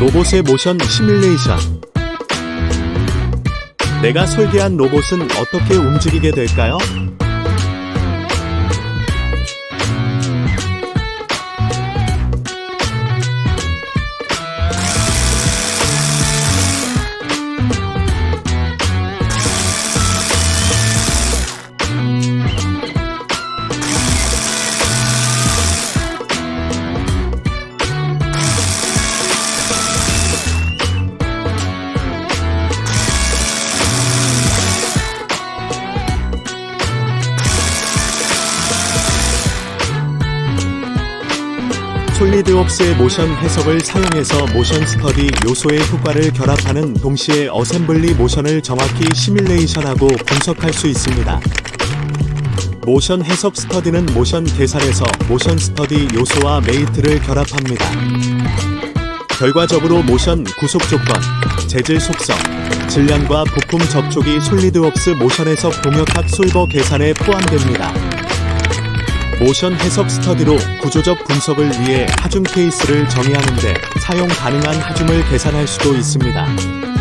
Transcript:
로봇의 모션 시뮬레이션. 내가 설계한 로봇은 어떻게 움직이게 될까요? 솔리드웍스의 모션 해석을 사용해서 모션 스터디 요소의 효과를 결합하는 동시에 어셈블리 모션을 정확히 시뮬레이션하고 분석할 수 있습니다. 모션 해석 스터디는 모션 계산에서 모션 스터디 요소와 메이트를 결합합니다. 결과적으로 모션 구속 조건, 재질 속성, 질량과 부품 접촉이 솔리드웍스 모션 해석 동역학 솔버 계산에 포함됩니다. 모션 해석 스터디로 구조적 분석을 위해 하중 케이스를 정의하는데 사용 가능한 하중을 계산할 수도 있습니다.